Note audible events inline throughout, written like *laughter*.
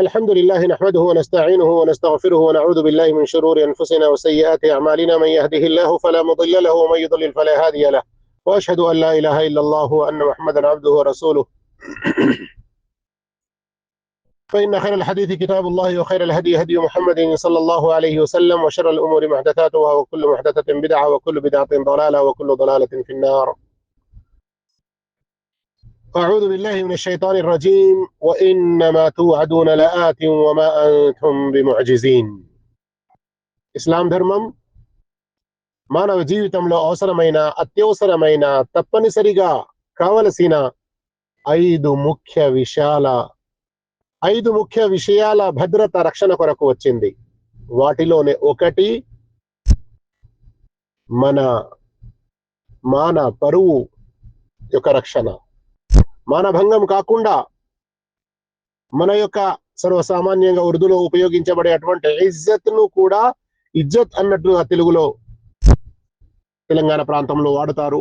الحمد لله نحمده ونستعينه ونستغفره ونعوذ بالله من شرور أنفسنا وسيئات أعمالنا. من يهده الله فلا مضل له ومن يضلل فلا هادي له. وأشهد أن لا إله إلا الله وأن محمدا عبده ورسوله. *coughs* فإن خير الحديث كتاب الله وخير الهدي هدي محمد صلى الله عليه وسلم وشر الأمور محدثاتها وكل محدثة بدعة وكل بدعة ضلالة وكل ضلالة في النار. أعوذ بالله من الشيطان الرجيم وإنما توعدون لآت وما أنتم بمعجزين ఇస్లాం ధర్మం మానవ జీవితంలో అవసరమైన అత్యవసరమైన తప్పనిసరిగా కావలసిన ఐదు ముఖ్య విషయాల ఐదు ముఖ్య విషయాల భద్రత రక్షణ కొరకు వచ్చింది వాటిలోనే ఒకటి మన మాన పరువు యొక్క రక్షణ మానభంగం కాకుండా మన యొక్క సర్వసామాన్యంగా ఉర్దూలో ఉపయోగించబడే అటువంటి ఇజ్జత్ను కూడా ఇజ్జత్ అన్నట్టుగా తెలుగులో తెలంగాణ ప్రాంతంలో వాడుతారు.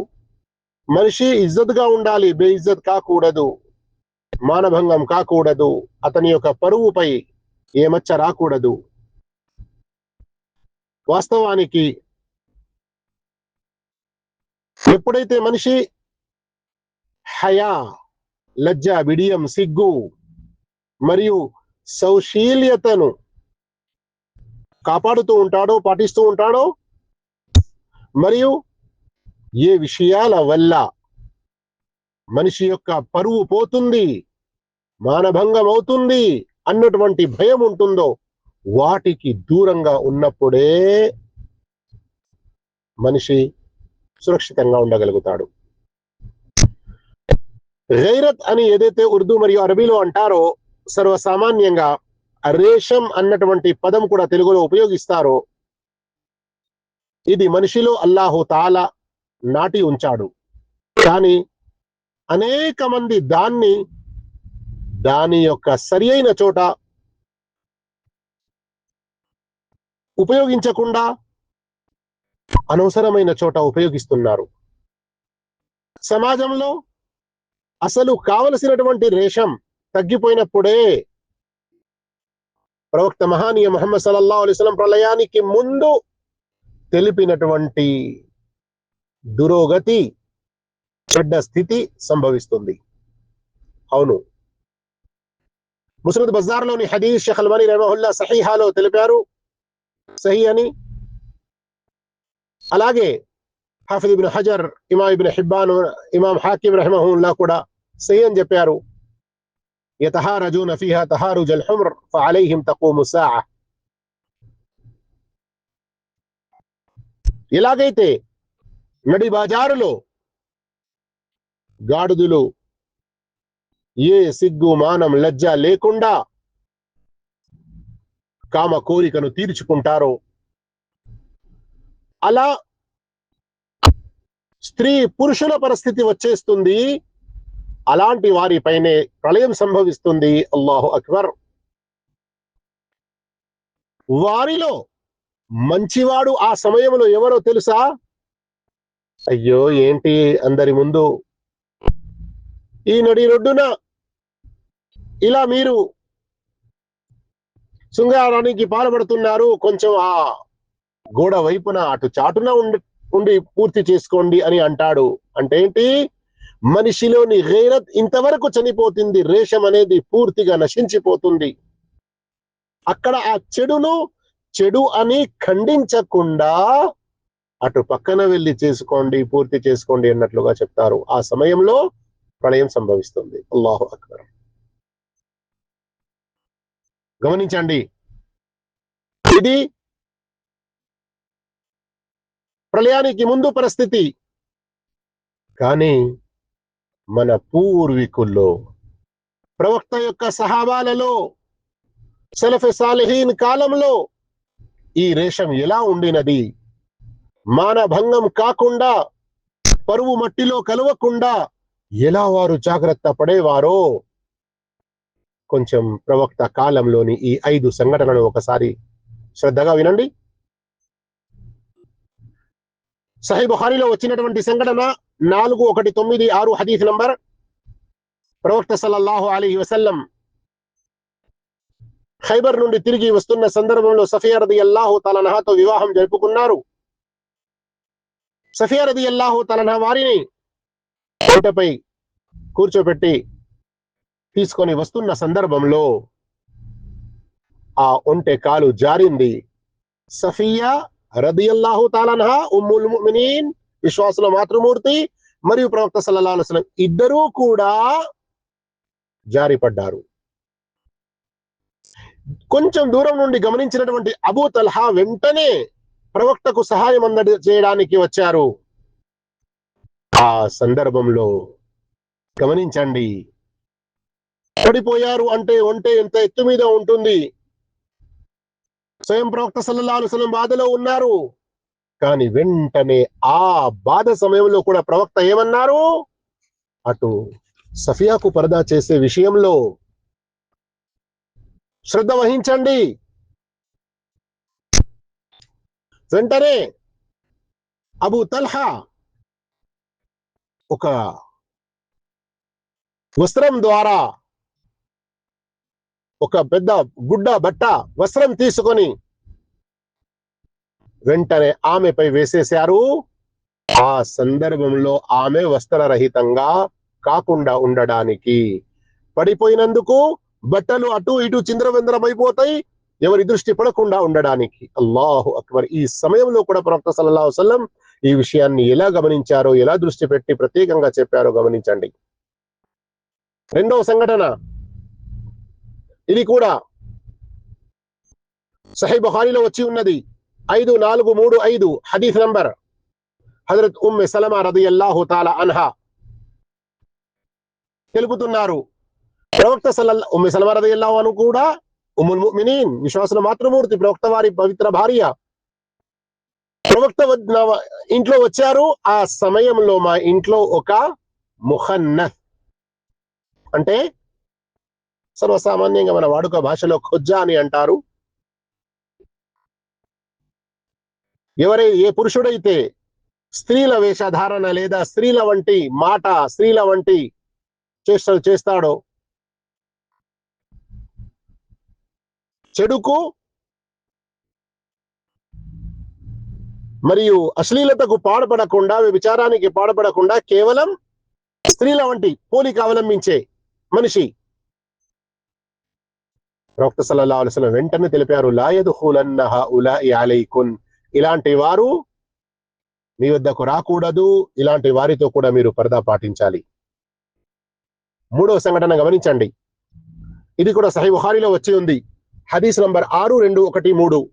మనిషి ఇజ్జత్గా ఉండాలి బేఇజ్జత్ కాకూడదు మానభంగం కాకూడదు అతని యొక్క పరువుపై ఏ మచ్చ రాకూడదు. వాస్తవానికి ఎప్పుడైతే మనిషి హయా లజ్జ విడియం సిగ్గు మరియు సౌశీల్యతను కాపాడుతూ ఉంటాడో పాటిస్తూ ఉంటాడో మరియు ఏ విషయాల వల్ల మనిషి యొక్క పరువు పోతుంది మానభంగం అవుతుంది అన్నటువంటి భయం ఉంటుందో వాటికి దూరంగా ఉన్నప్పుడే మనిషి సురక్షితంగా ఉండగలుగుతాడు. గైరత్ అని ఏదైతే ఉర్దూ మరియు అరబీలో అంటారో సర్వసామాన్యంగా రేషం అన్నటువంటి పదం కూడా తెలుగులో ఉపయోగిస్తారో ఇది మనిషిలో అల్లాహు తాల నాటి ఉంచాడు. కానీ అనేక మంది దాన్ని దాని యొక్క సరి అయిన చోట ఉపయోగించకుండా అనవసరమైన చోట ఉపయోగిస్తున్నారు. సమాజంలో అసలు కావలసినటువంటి రేషం తగ్గిపోయినప్పుడే ప్రవక్త మహానీయ మహమ్మద్ సల్లల్లా అలిస్లం ప్రళయానికి ముందు తెలిపినటువంటి దురోగతి చెడ్డ స్థితి సంభవిస్తుంది. అవును. ముసరద్ బజార్లోని హదీష్ షేఖ్ అల్బానీ రహమహుల్లా సహీహాలో తెలిపారు. సహీ అని. అలాగే హాఫిద్ ఇబిన్ హజర్ ఇమాం ఇబిన్ హిబ్బాన్ ఇమాం హాకిం రహమహుల్లా కూడా సీఎం చెప్పారు. యతహారజూన ఫీహా తహారుజల్ హుమ్ర్ ఫఅలైహిం తక్కువ సాఅ ఎలాగైతే నడి బజారులో గాడుదులు ఏ సిగ్గు మానం లజ్జ లేకుండా కామ కోరికను తీర్చుకుంటారో అలా స్త్రీ పురుషుల పరిస్థితి వచ్చేస్తుంది. అలాంటి వారిపైనే ప్రళయం సంభవిస్తుంది. అల్లాహు అక్బర్. వారిలో మంచివాడు ఆ సమయంలో ఎవరో తెలుసా? అయ్యో ఏంటి అందరి ముందు? ఈ నడి రొడ్డున ఇలా మీరు శృంగారానికి పాల్పడుతున్నారు. కొంచెం ఆ గోడ వైపున అటు చాటున ఉండి ఉండి పూర్తి చేసుకోండి అని అంటాడు. అంటే ఏంటి? మనిషిలోని రేరత్ ఇంతవరకు చనిపోతుంది. రేషం అనేది పూర్తిగా నశించిపోతుంది. అక్కడ ఆ చెడును చెడు అని ఖండించకుండా అటు పక్కన వెళ్ళి చేసుకోండి పూర్తి చేసుకోండి అన్నట్లుగా చెప్తారు. ఆ సమయంలో ప్రళయం సంభవిస్తుంది. అల్లాహు అక్బర్. గమనించండి. ఇది ప్రళయానికి ముందు పరిస్థితి. కానీ మన పూర్వీకుల్లో ప్రవక్త యొక్క సహాబాలలో సలఫె సాలహీన్ కాలంలో ఈ రేషం ఎలా ఉండినది? మానభంగం కాకుండా పరువు మట్టిలో కలవకుండా ఎలా వారు జాగ్రత్త పడేవారో? కొంచెం ప్రవక్త కాలంలోని ఈ ఐదు సంఘటనలు ఒకసారి శ్రద్ధగా వినండి. సహీ బుఖారిలో వచ్చినటువంటి సంఘటన నాలుగు ఒకటి తొమ్మిది ఆరు హదీఫ్ నంబర్. ప్రవక్త సల్లల్లాహు అలీ వసల్లం ఖైబర్ నుండి తిరిగి వస్తున్న సందర్భంలో సఫియా రది అల్లాహు తలనహాతో వివాహం జరుపుకున్నారు. సఫియా రది అల్లాహు తలనహ వారిని కోటపై కూర్చోబెట్టి తీసుకొని వస్తున్న సందర్భంలో ఆ ఒంటె కాలు జారింది. సఫియా రదియల్లాహు తాలన్హా ఉమ్ముల్ ముమినీన్ విశ్వాసుల మాతృమూర్తి మరియు ప్రవక్త సల్లల్లాహు ఇద్దరూ కూడా జారిపడ్డారు. కొంచెం దూరం నుండి గమనించినటువంటి అబూ తల్హా వెంటనే ప్రవక్తకు సహాయం అందడి చేయడానికి వచ్చారు. ఆ సందర్భంలో గమనించండి. పడిపోయారు అంటే ఒంటే ఎంత ఎత్తు మీద ఉంటుంది? స్వయం ప్రవక్త సల్లల్లాహు బాధలో ఉన్నారు. కానీ వెంటనే ఆ బాధ సమయంలో కూడా ప్రవక్త ఏమన్నారు? అటు సఫియాకు పరదా చేసే విషయంలో శ్రద్ధ వహించండి. వెంటనే అబు తల్హా ఒక వస్త్రం ద్వారా ఒక పెద్ద గుడ్డ బట్ట వస్త్రం తీసుకొని వెంటనే ఆమెపై వేసేశారు. ఆ సందర్భంలో ఆమె వస్త్రరహితంగా కాకుండా ఉండడానికి పడిపోయినందుకు బట్టలు అటు ఇటు చింద్రవందరమైపోతాయి. ఎవరి దృష్టి పడకుండా ఉండడానికి. అల్లాహు అక్బర్ ఈ సమయంలో కూడా ప్రవక్త సల్లా వసలం ఈ విషయాన్ని ఎలా గమనించారో ఎలా దృష్టి పెట్టి ప్రత్యేకంగా చెప్పారో గమనించండి. రెండవ సంఘటన. ఇది కూడా సహీ బుఖారిలో వచ్చి ఉన్నది. ఐదు నాలుగు మూడు ఐదు. హదీఫ్ నంబర్. హజరత్ ఉమ్మె సలమా రదియల్లాహు తాలా అన్హా. తెలుపుతున్నారు. ప్రవక్త సలల్ ఉమ్మె సలమా రదియల్లాహు అను కూడా ఉమ్ముల్ ముమినీన్ విశ్వాసుల మాతృమూర్తి ప్రవక్త వారి పవిత్ర భార్య. ప్రవక్త ఇంట్లో వచ్చారు. ఆ సమయంలో మా ఇంట్లో ఒక ముహన్నత్ అంటే సర్వసామాన్యంగా మన వాడుక భాషలో ఖొజ్జా అని అంటారు. ఎవరై ఏ పురుషుడైతే స్త్రీల వేషధారణ లేదా స్త్రీల వంటి మాట స్త్రీల వంటి చేష్టలు చేస్తాడో చెడుకు మరియు అశ్లీలతకు పాడపడకుండా విచారానికి పాడపడకుండా కేవలం స్త్రీల వంటి పోలిక అవలంబించే మనిషి. ప్రవక్త సల్లల్లాహు అలైహి వెంటనే తెలిపారు లాయదు యదుఖులన్న ఉలా అలైకున్ ఇలాంటి వారు మీ వద్దకు రాకూడదు. ఇలాంటి వారితో కూడా మీరు పరదా పాటించాలి. మూడవ సంఘటన గమనించండి. ఇది కూడా సహీ బుఖారిలో వచ్చి ఉంది. హదీస్ నంబర్ ఆరు రెండు ఒకటి మూడు.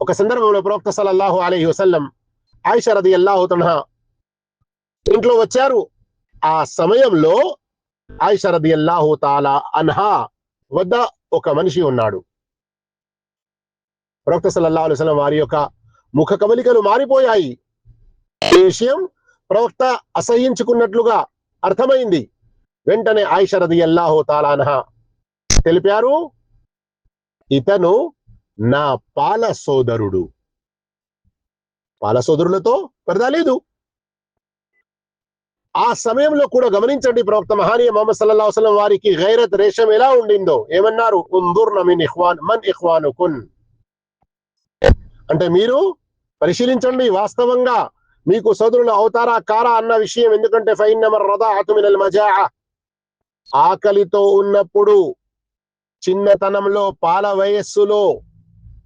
ఒక సందర్భంలో ప్రవక్త సలల్లాహు అలీ వసల్లం ఆయిషా రదియల్లాహు తన్హా ఇంట్లో వచ్చారు. ఆ సమయంలో ఆయిషా రదియల్లాహు తాలా అన్హా వద్ద ఒక మనిషి ఉన్నాడు. ప్రవక్త సల్లల్లా అలైహి వారి యొక్క ముఖ కవలికలు మారిపోయాయి. ఈ విషయం ప్రవక్త అసహించుకున్నట్లుగా అర్థమైంది. వెంటనే ఆయిషరది రదియల్లాహు తాలానహ తెలిపారు ఇతను నా పాల సోదరుడు. పాల సోదరులతో పరదా లేదు. ఆ సమయంలో కూడా గమనించండి ప్రవక్త మహానీయ మహమ్మద్ సల్లల్లాహు వసలం వారికి గైరత్ రేషం ఎలా ఉండిందో? ఏమన్నారు? ఉందుర్న నమిన్ ఇఖ్వాన్ మన్ ఇఖ్వానుకున్. అంటే మీరు పరిశీలించండి వాస్తవంగా మీకు సోదరులు అవుతారా కారా అన్న విషయం. ఎందుకంటే ఫైన్నమర్ రదాఅతు ఆతుమినల్ మజా ఆకలితో ఉన్నప్పుడు చిన్నతనంలో పాల వయస్సులో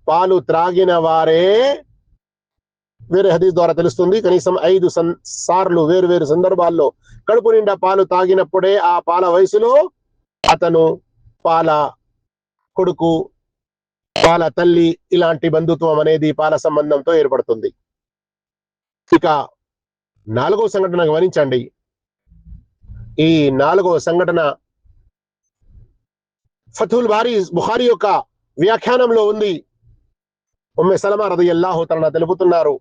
పాలు త్రాగిన వారే వేరే హదీస్ ద్వారా తెలుస్తుంది. కనీసం ఐదు సన్- సార్లు వేరు వేరు సందర్భాల్లో కడుపు నిండా పాలు తాగినప్పుడే ఆ పాల వయసులో అతను పాల కొడుకు పాల తల్లి ఇలాంటి బంధుత్వం అనేది పాల సంబంధంతో ఏర్పడుతుంది. ఇక నాలుగో సంఘటన గమనించండి. ఈ నాలుగో సంఘటన ఫతుల్ బారీ బుఖారి యొక్క వ్యాఖ్యానంలో ఉంది. ఉమ్మె సలమా రదియల్లాహు తన తెలుపుతున్నారు.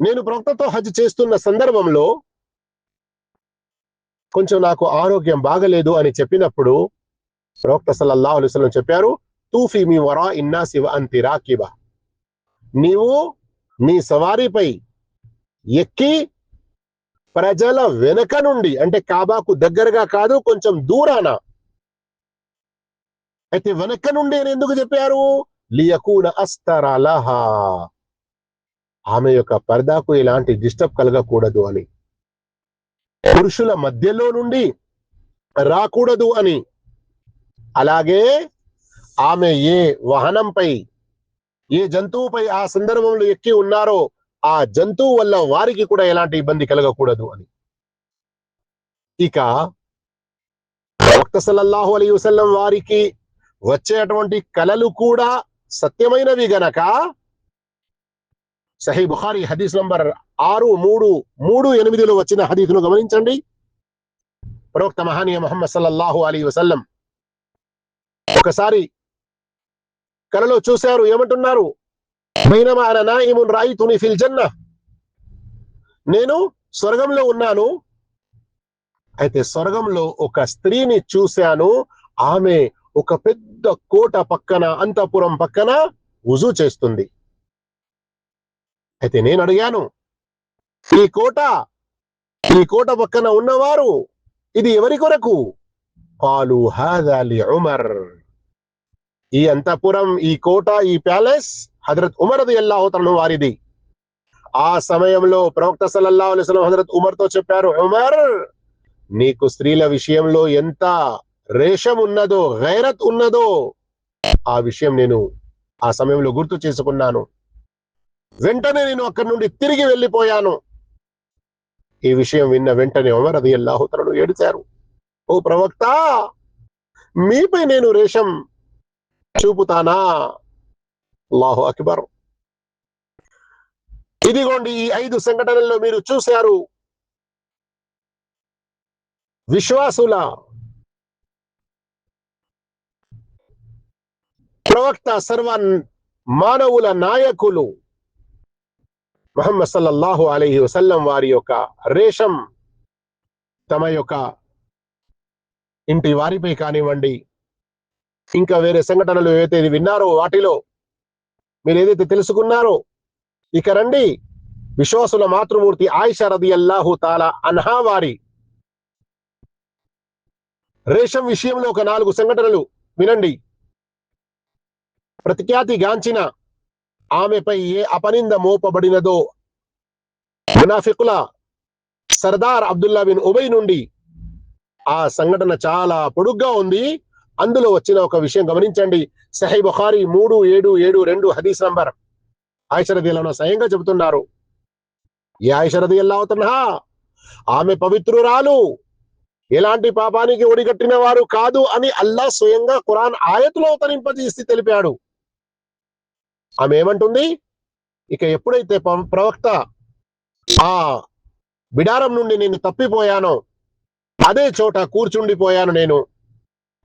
నేను ప్రవక్తతో హజ్ చేస్తున్న సందర్భంలో కొంచెం నాకు ఆరోగ్యం బాగలేదు అని చెప్పినప్పుడు ప్రవక్త సల్లల్లాహు చెప్పారు తూఫీ మీ వరా ఇన్నా శివ అంతి రాకిబా. నీవు నీ సవారీపై ఎక్కి ప్రజల వెనక నుండి అంటే కాబాకు దగ్గరగా కాదు కొంచెం దూరాన అయితే వెనక నుండి ఎందుకు చెప్పారు? లియకూన అస్తరలహా ఆమె యొక్క పర్దాకు ఎలాంటి డిస్టర్బ్ కలగకూడదు అని. పురుషుల మధ్యలో నుండి రాకూడదు అని. అలాగే ఆమె ఏ వాహనంపై ఏ జంతువుపై ఆ సందర్భంలో ఎక్కి ఉన్నారో ఆ జంతువు వల్ల వారికి కూడా ఎలాంటి ఇబ్బంది కలగకూడదు అని. ఇక ప్రవక్త సల్లల్లాహు అలీ వసల్లం వారికి వచ్చేటువంటి కలలు కూడా సత్యమైనవి గనక సహీ బుఖారి హదీస్ నంబర్ ఆరు మూడు మూడు ఎనిమిదిలో వచ్చిన హదీస్ను గమనించండి. ప్రవక్త మహానీయ మొహమ్మద్ సల్లల్లాహు అలీ వసల్లం ఒకసారి కలలో చూశారు ఏమంటున్నారు? రాయితుని ఫిల్ జన్న. నేను స్వర్గంలో ఉన్నాను. అయితే స్వర్గంలో ఒక స్త్రీని చూశాను. ఆమె ఒక పెద్ద కోట పక్కన అంతపురం పక్కన ఉజు చేస్తుంది. అయితే నేను అడిగాను ఈ కోట ఈ కోట పక్కన ఉన్నవారు ఇది ఎవరి కొరకు? పాలు హాదాలి ఉమర్ ఈ అంతపురం ఈ కోట ఈ ప్యాలెస్ హజరత్ ఉమర్ అల్లాహోతను వారిది. ఆ సమయంలో ప్రవక్త సల్లల్లాహు అలైస్లం హజరత్ ఉమర్తో చెప్పారు ఉమర్ నీకు స్త్రీల విషయంలో ఎంత రేషం ఉన్నదో గైరత్ ఉన్నదో ఆ విషయం నేను ఆ సమయంలో గుర్తు చేసుకున్నాను. వెంటనే నేను అక్కడి నుండి తిరిగి వెళ్ళిపోయాను. ఈ విషయం విన్న వెంటనే ఉమర్ అది అల్లాహోతను ఏడిచారు. ఓ ప్రవక్త మీపై నేను రేషం చూపుతానా? అల్లాహు అక్బర్. ఇదిగోండి ఈ ఐదు సంఘటనల్లో మీరు చూశారు. విశ్వాసుల ప్రవక్త సర్వ మానవుల నాయకులు మహమ్మద్ సల్లల్లాహు అలహి వసల్లం వారి యొక్క రేషం తమ యొక్క ఇంటి వారిపై కానివ్వండి. ఇంకా వేరే సంఘటనలు ఏవైతే విన్నారో వాటిలో మీరు ఏదైతే తెలుసుకున్నారో ఇక రండి. విశ్వాసుల మాతృమూర్తి ఆయిషా రది అల్లాహు తాలా అన్హా వారి రేషం విషయంలో ఒక నాలుగు సంఘటనలు వినండి. ప్రతిఖ్యాతి గాంచిన ఆమెపై ఏ అపనింద మోపబడినదో మునాఫికుల సర్దార్ అబ్దుల్లా బిన్ ఉబై నుండి ఆ సంఘటన చాలా పొడుగ్గా ఉంది. అందులో వచ్చిన ఒక విషయం గమనించండి. సహై బుఖారి మూడు ఏడు ఏడు రెండు హదీస్ నంబర్. ఆయిషరది స్వయంగా చెబుతున్నారు. ఈ ఆయిషరది ఎలా అవుతున్నా ఆమె పవిత్రురాలు. ఎలాంటి పాపానికి ఒడిగట్టిన వారు కాదు అని అల్లా స్వయంగా ఖురాన్ ఆయతులో అవతరింపజేసి తెలిపాడు. ఆమె ఏమంటుంది? ఇక ఎప్పుడైతే ప- ప్రవక్త ఆ బిడారం నుండి నేను తప్పిపోయానో అదే చోట కూర్చుండిపోయాను నేను.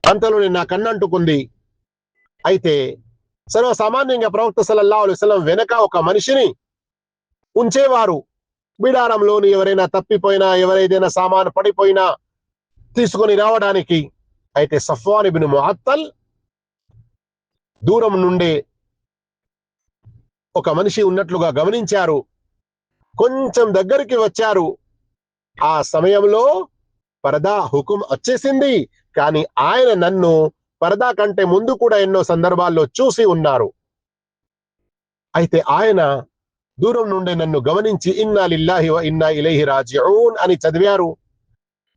అంతలో నేను నా కన్నంటుకుంది. అయితే సర్వసామాన్యంగా ప్రవక్త సలల్లా అలైహి వెనక ఒక మనిషిని ఉంచేవారు. బిడారంలోని ఎవరైనా తప్పిపోయినా ఎవరైనా సామాను పడిపోయినా తీసుకొని రావడానికి అయితే సఫ్వాన్ ఇబ్న్ ముఅత్తల్ దూరం నుండే ఒక మనిషి ఉన్నట్లుగా గమనించారు. కొంచెం దగ్గరికి వచ్చారు. ఆ సమయంలో పరదా హుకుం వచ్చేసింది. కానీ ఆయన నన్ను పరదా కంటే ముందు కూడా ఎన్నో సందర్భాల్లో చూసి ఉన్నారు. అయితే ఆయన దూరం నుండి నన్ను గమనించి ఇన్నా లిల్లాహి వ ఇన్నా ఇలైహి రాజిఊన్ అని చదివారు.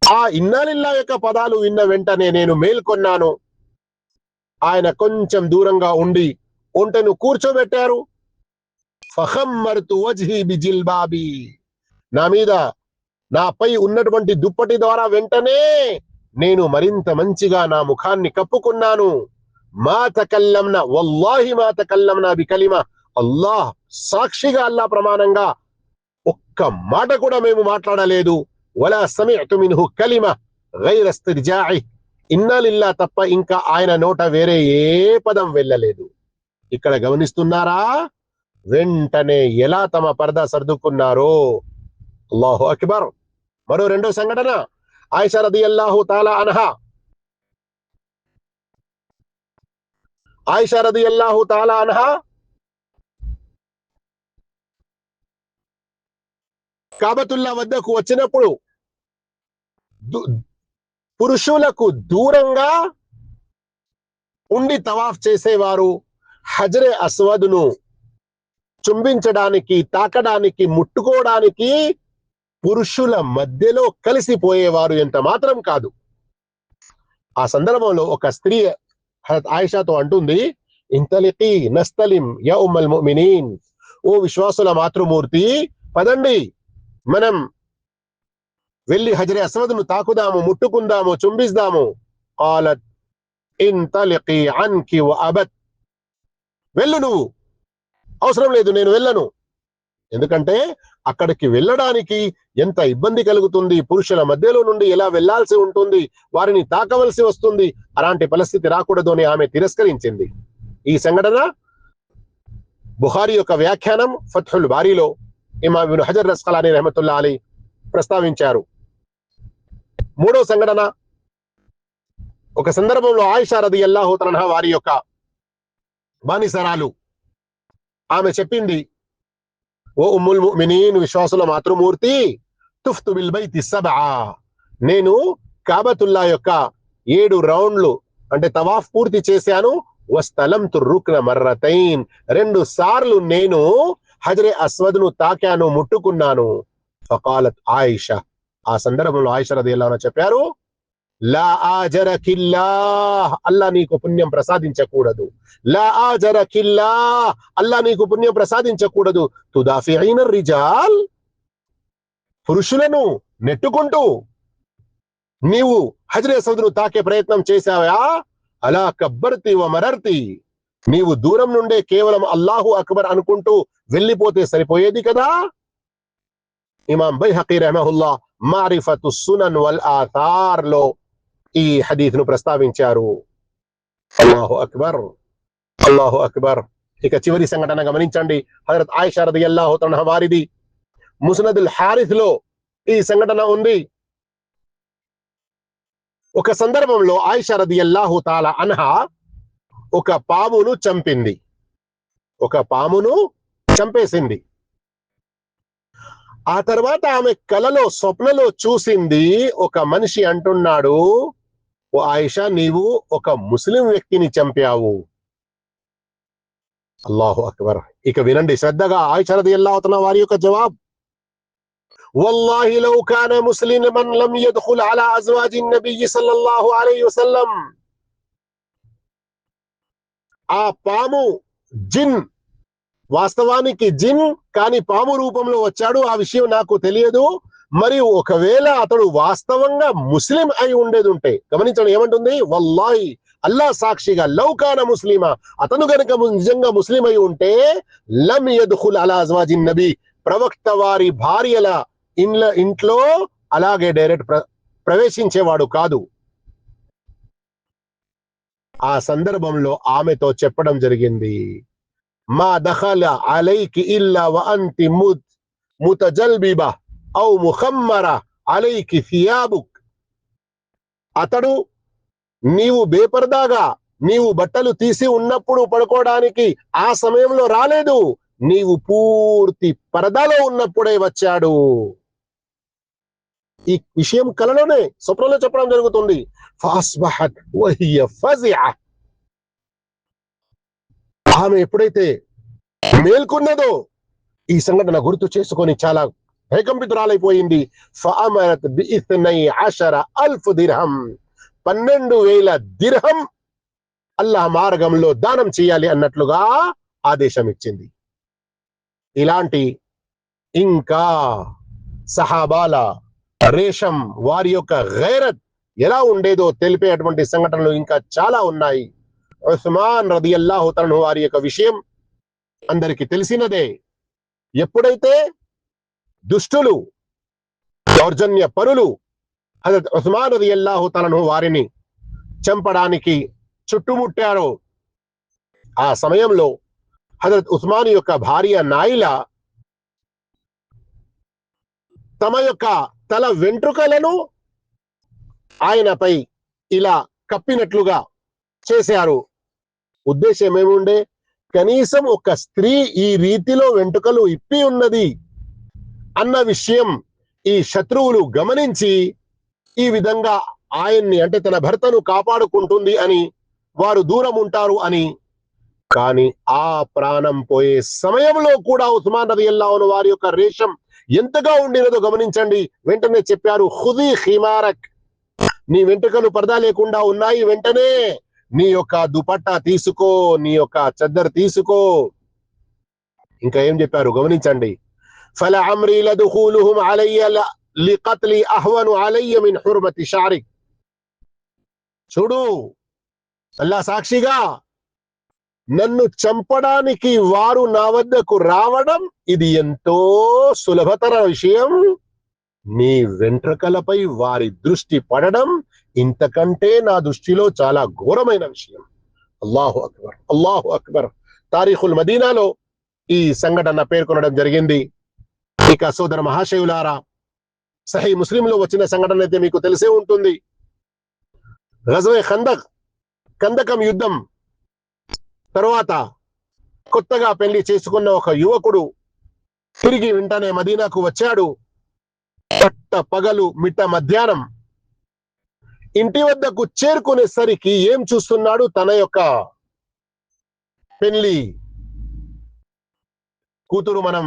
ఆ ఇన్నాలిల్లా యొక్క పదాలు విన్న వెంటనే నేను మేల్కొన్నాను. ఆయన కొంచెం దూరంగా ఉండి ఒంటెను కూర్చోబెట్టారు. ఫహమ్మర్తు వజ్హి బిజిల్బాబి నా మీద నాపై ఉన్నటువంటి దుప్పటి ద్వారా వెంటనే నేను మరింత మంచిగా నా ముఖాన్ని కప్పుకున్నాను. మా తకల్లంన వల్లాహి మా తకల్లంన బికలిమ అల్లాహ్ సాక్షిగా అల్లా ప్రమాణంగా ఒక్క మాట కూడా మేము మాట్లాడలేదు. వలా సమిఅతు మిన్హు కలిమ గైర ఇస్తిర్జాఇ ఇన్నా తప్ప ఇంకా ఆయన నోట వేరే ఏ పదం వెళ్ళలేదు. ఇక్కడ గమనిస్తున్నారా? వెంటనే ఎలా తమ పరదా సర్దుకున్నారో? అల్లాహు అక్బర్. మరో రెండో సంఘటన. ఆయిషా రదియల్లాహు తాలా అనహా. ఆయిషా రదియల్లాహు తాలా అనహా. కాబతుల్లా వద్దకు వచ్చినప్పుడు దు- పురుషులకు దూరంగా ఉండి తవాఫ్ చేసేవారు హజరే అస్వదును. చుంబించడానికి తాకడానికి ముట్టుకోవడానికి పురుషుల మధ్యలో కలిసిపోయేవారు ఎంత మాత్రం కాదు. ఆ సందర్భంలో ఒక స్త్రీ ఆయిషాతో అంటుంది ఇంతలికి నస్తలిం యా ఉమ్మల్ ముమినీన్. ఓ విశ్వాసుల మాతృమూర్తి పదండి మనం వెళ్ళి హజరే అస్వద్ను తాకుదాము ముట్టుకుందాము చుంబిస్తాము. కాలత్ ఇంతలికి అన్కి అబత్. వెళ్ళు నువ్వు అవసరం లేదు నేను వెళ్ళను. ఎందుకంటే అక్కడికి వెళ్ళడానికి ఎంత ఇబ్బంది కలుగుతుంది పురుషుల మధ్యలో నుండి ఎలా వెళ్ళాల్సి ఉంటుంది వారిని తాకవలసి వస్తుంది అలాంటి పరిస్థితి రాకూడదు అని ఆమె తిరస్కరించింది. ఈ సంఘటన బుహారి యొక్క వ్యాఖ్యానం ఫత్హుల్ బారీలో ఇమాం హజర్ రస్కలాని రహమతుల్లా అలీ ప్రస్తావించారు. మూడో సంఘటన ఒక సందర్భంలో ఆయిషా రది అల్లాహు తనహా వారి యొక్క బానిసరాలు ఆమె చెప్పింది ఓ ఉమ్ముల్ మినీన్ విశ్వాసుల మాతృమూర్తి తుఫ్తు బిల్ బైతి నేను కాబతుల్లా యొక్క ఏడు రౌండ్లు అంటే తవాఫ్ పూర్తి చేశాను. వస్తలం రుక్న మర్రతైన్. రెండు సార్లు నేను హజరే అస్వద్ను తాకాను ముట్టుకున్నాను. ఫకాలత్ ఆయిషా. ఆ సందర్భంలో ఆయిష రదియల్లాహు చెప్పారు లా ఆజరకిల్లా అల్లా నీకు పుణ్యం ప్రసాదించకూడదు. లా ఆజరకిల్లా అల్లా నీకు పుణ్యం ప్రసాదించకూడదు. తుదాఫి అయిన రిజాల్. పురుషులను నెట్టుకుంటూ నీవు హజరే సౌదును తాకే ప్రయత్నం చేశావా? అలా కబ్బర్తి వ మరర్తి. నీవు దూరం నుండే కేవలం అల్లాహు అక్బర్ అనుకుంటూ వెళ్ళిపోతే సరిపోయేది కదా? ఇమాం బై బైహకీ రహమహుల్లా మారిఫతు సునన్ వల్ ఆథార్లో ఈ హదీఫ్ను ప్రస్తావించారు. అల్లాహు అక్బర్. అల్లాహు అక్బర్. ఇక చివరి సంఘటన గమనించండి. హజరత్ ఆయిషా రదియల్లాహు తన వారిది. ముసనదుల్ హారిస్లో ఈ సంఘటన ఉంది. ఒక సందర్భంలో ఆయిషా రదియల్లాహు తాల అన్హా ఒక పామును చంపింది. ఒక పామును చంపేసింది. ఆ తర్వాత ఆమె కలలో స్వప్నలో చూసింది ఒక మనిషి అంటున్నాడు ఓ ఆయిషా నీవు ఒక ముస్లిం వ్యక్తిని చంపావు అల్లాహు అక్బర్ ఇక వినండి శ్రద్ధగా ఆయిషా రదియల్లాహు తఆలా వారి యొక్క జవాబు والله لو كان مسلما لم يدخل على ازواج النبي صلى الله عليه وسلم ఆ పాము జిన్ వాస్తవానికి జిన్ కాని పాము రూపంలో వచ్చాడు ఆ విషయం నాకు తెలియదు మరియు ఒకవేళ అతడు వాస్తవంగా ముస్లిం అయి ఉండేది ఉంటే గమనించండి ఏమంటుంది? వల్లాయి అల్లా సాక్షిగా లౌకాన ముస్లిమా అతను గనుక నిజంగా ముస్లిం అయి ఉంటే లం యద్ఖుల్ అలా అజ్వాజిన్ నబీ ప్రవక్త వారి భార్యల ఇండ్ల ఇంట్లో అలాగే డైరెక్ట్ ప్ర ప్రవేశించేవాడు కాదు. ఆ సందర్భంలో ఆమెతో చెప్పడం జరిగింది. మా దఖల అలైకి ఇల్లా వ అంతి ముద్ ముతజల్బిబ ఔ ముఖమ్మర అలైకి థియాబుక్. అతడు నీవు బేపరదాగా నీవు బట్టలు తీసి ఉన్నప్పుడు పడుకోవడానికి ఆ సమయంలో రాలేదు. నీవు పూర్తి పరదాలో ఉన్నప్పుడే వచ్చాడు. ఈ విషయం కలలోనే స్వప్నంలో చెప్పడం జరుగుతుంది. ఆమె ఎప్పుడైతే మేల్కొన్నదో ఈ సంఘటన గుర్తు చేసుకొని చాలా భయకంపితురాలైపోయింది ఫమరత్ బిఇత్నై అషర అల్ఫ్ దిర్హం. పన్నెండు వేల దిర్హం అల్లాహ్ మార్గంలో దానం చేయాలి అన్నట్లుగా ఆదేశం ఇచ్చింది ఇలాంటి ఇంకా సహాబాల రేషం వారి యొక్క గైరత్ ఎలా ఉండేదో తెలిపేటువంటి సంఘటనలు ఇంకా చాలా ఉన్నాయి. ఉస్మాన్ రదియల్లాహు తను వారి యొక్క విషయం అందరికి తెలిసినదే. ఎప్పుడైతే దుష్టులు దౌర్జన్య పరులు హజరత్ ఉస్మాన్ రదియల్లాహు తలను వారిని చంపడానికి చుట్టుముట్టారు. ఆ సమయంలో హజరత్ ఉస్మాన్ యొక్క భార్య నాయిల తమ యొక్క తల వెంట్రుకలను ఆయనపై ఇలా కప్పినట్లుగా చేశారు. ఉద్దేశం ఏముండే? కనీసం ఒక స్త్రీ ఈ రీతిలో వెంట్రుకలు ఇప్పి ఉన్నది. అన్న విషయం ఈ శత్రువులు గమనించి ఈ విధంగా ఆయన్ని అంటే తన భర్తను కాపాడుకుంటుంది అని వారు దూరం ఉంటారు అని. కానీ ఆ ప్రాణం పోయే సమయంలో కూడా ఉస్మాన్ రది అల్లాహను వారి యొక్క రేషం ఎంతగా ఉండినదో గమనించండి. వెంటనే చెప్పారు హుదీ హిమారక్ నీ వెంట్రుకలు పరదా లేకుండా ఉన్నాయి. వెంటనే నీ యొక్క దుపట్టా తీసుకో నీ యొక్క చద్దర్ తీసుకో. ఇంకా ఏం చెప్పారు? గమనించండి. فلعمري لدخولهم علي لقتلي ల- లిqత్లి అహ్వను అలయ్య మిన్ హుర్మతి చూడు అల్లా సాక్షిగా నన్ను చంపడానికి వారు నా వద్దకు రావడం ఇది ఎంతో సులభతర విషయం. నీ వెంట్రుకలపై వారి దృష్టి పడడం ఇంతకంటే నా దృష్టిలో చాలా ఘోరమైన విషయం. అల్లాహు అక్బర్ అల్లాహు అక్బర్. తారీఖుల్ మదీనాలో ఈ సంఘటన పేర్కొనడం జరిగింది. ఇక సోదర మహాశయులారా సహీ ముస్లింలో వచ్చిన సంఘటన అయితే మీకు తెలిసే ఉంటుంది. గజవే ఖందక్ కందకం యుద్ధం తర్వాత కొత్తగా పెళ్ళి చేసుకున్న ఒక యువకుడు తిరిగి వెంటనే మదీనాకు వచ్చాడు. పట్ట పగలు మిట్ట మధ్యాహ్నం ఇంటి వద్దకు చేరుకునేసరికి ఏం చూస్తున్నాడు? తన యొక్క పెళ్ళి కూతురు మనం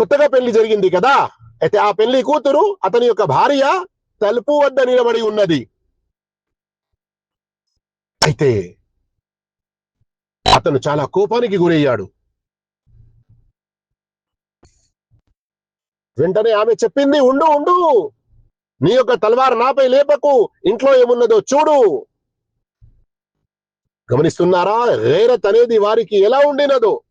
కొత్తగా పెళ్ళి జరిగింది కదా? అయితే ఆ పెళ్ళి కూతురు అతని యొక్క భార్య తలుపు వద్ద నిలబడి ఉన్నది. అయితే అతను చాలా కోపానికి గురయ్యాడు. వెంటనే ఆమె చెప్పింది ఉండు ఉండు. నీ యొక్క తలవారు నాపై లేపకు. ఇంట్లో ఏమున్నదో చూడు. గమనిస్తున్నారా? రేరత్ అనేది వారికి ఎలా ఉండినదో?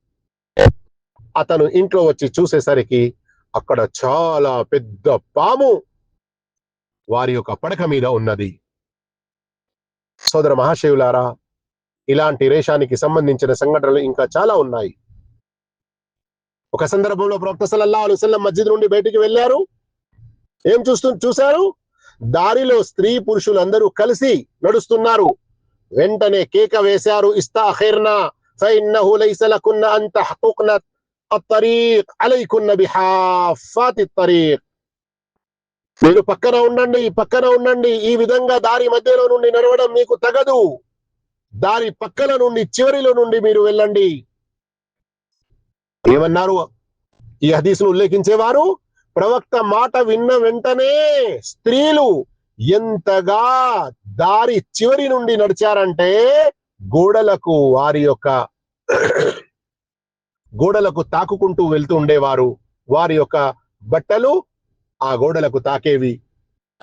అతను ఇంట్లో వచ్చి చూసేసరికి అక్కడ చాలా పెద్ద పాము వారి యొక్క పడక మీద ఉన్నది. సోదర మహాశివులారా ఇలాంటి రేషానికి సంబంధించిన సంఘటనలు ఇంకా చాలా ఉన్నాయి. ఒక సందర్భంలో ప్రవక్త సల్లల్లాహు అలైహి మస్జిద్ నుండి బయటికి వెళ్ళారు. ఏం చూస్తూ చూశారు? దారిలో స్త్రీ పురుషులందరూ కలిసి నడుస్తున్నారు. వెంటనే కేక వేశారు ఇస్తాఖిర్నా ఫైన్నహు లైస లకున్న అంత తహ్కుక్న అత్తరీక్ అలైకున్న బిహాఫాతి తరీక్ మీరు పక్కన ఉండండి పక్కన ఉండండి. ఈ విధంగా దారి మధ్యలో నుండి నడవడం మీకు తగదు. దారి పక్కన నుండి చివరిలో నుండి మీరు వెళ్ళండి. ఏమన్నారు? ఈ హదీసును ఉల్లేఖించేవారు ప్రవక్త మాట విన్న వెంటనే స్త్రీలు ఎంతగా దారి చివరి నుండి నడిచారంటే గోడలకు వారి యొక్క గోడలకు తాకుకుంటూ వెళ్తూ ఉండేవారు. వారి యొక్క బట్టలు ఆ గోడలకు తాకేవి.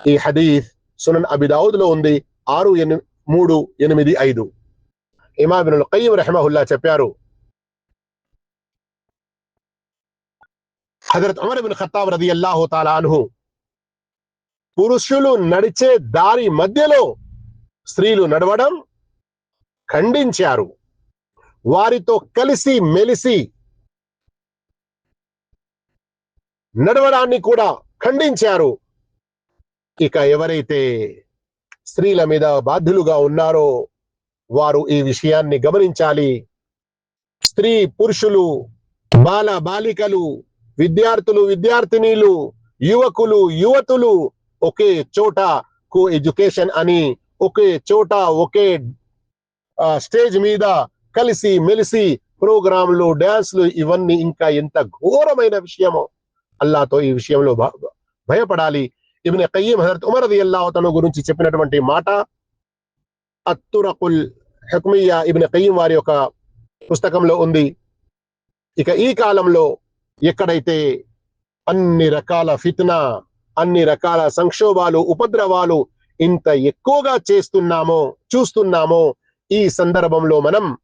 ఈ హదీస్ సునన్ అబిదావుద్లో ఉంది. ఆరు ఎని మూడు ఎనిమిది ఐదు. ఇమాబినుల్ కయ్యం రెహమహుల్లా చెప్పారు. హజరత్ అమర్ బిన్ ఖత్తాబ్ రది అల్లాహు తాలా పురుషులు నడిచే దారి మధ్యలో స్త్రీలు నడవడం ఖండించారు. వారితో కలిసి మెలిసి నడవడాన్ని కూడా ఖండించారు. ఇక ఎవరైతే స్త్రీల మీద బాధ్యులుగా ఉన్నారో వారు ఈ విషయాన్ని గమనించాలి. స్త్రీ పురుషులు బాల బాలికలు విద్యార్థులు విద్యార్థినీలు యువకులు యువతులు ఒకే చోట కో ఎడ్యుకేషన్ అని ఒకే చోట ఒకే స్టేజ్ మీద కలిసి మెలిసి ప్రోగ్రాంలు డాన్స్లు ఇవన్నీ ఇంకా ఎంత ఘోరమైన విషయమో అల్లాతో ఈ విషయంలో భ- భయపడాలి. ఇబ్న కయ్యం హజరత్ ఉమర్ రదియల్లాహు తన గురించి చెప్పినటువంటి మాట అత్తురకుల్ హుక్మియా ఇబ్న కయ్యం వారి యొక్క పుస్తకంలో ఉంది. ఇక ఈ కాలంలో ఎక్కడైతే అన్ని రకాల ఫిత్నా అన్ని రకాల సంక్షోభాలు ఉపద్రవాలు ఇంత ఎక్కువగా చేస్తున్నామో చూస్తున్నామో ఈ సందర్భంలో మనం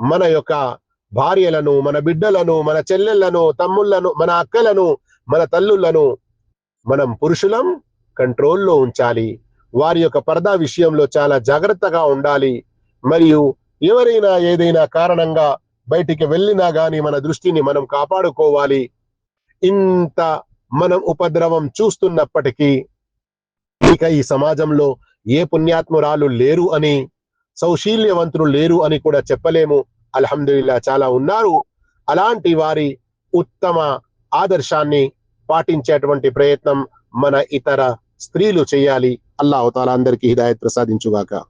మన యొక్క భార్యలను మన బిడ్డలను మన చెల్లెళ్ళను తమ్ముళ్ళను మన అక్కలను మన తల్లులను మనం పురుషులం కంట్రోల్లో ఉంచాలి. వారి యొక్క పరదా విషయంలో చాలా జాగ్రత్తగా ఉండాలి. మరియు ఎవరైనా ఏదైనా కారణంగా బయటికి వెళ్ళినా గాని మన దృష్టిని మనం కాపాడుకోవాలి. ఇంత మనం ఉపద్రవం చూస్తున్నప్పటికీ ఇక ఈ సమాజంలో ఏ పుణ్యాత్మురాలు లేరు అని సౌశీల్యవంతులు లేరు అని కూడా చెప్పలేము. అల్హమ్దుల్లా చాలా ఉన్నారు. అలాంటి వారి ఉత్తమ ఆదర్శాన్ని పాటించేటువంటి ప్రయత్నం మన ఇతర స్త్రీలు చేయాలి. అల్లాహ్ తాలా అందరికీ హిదాయత్ ప్రసాదించుగాక.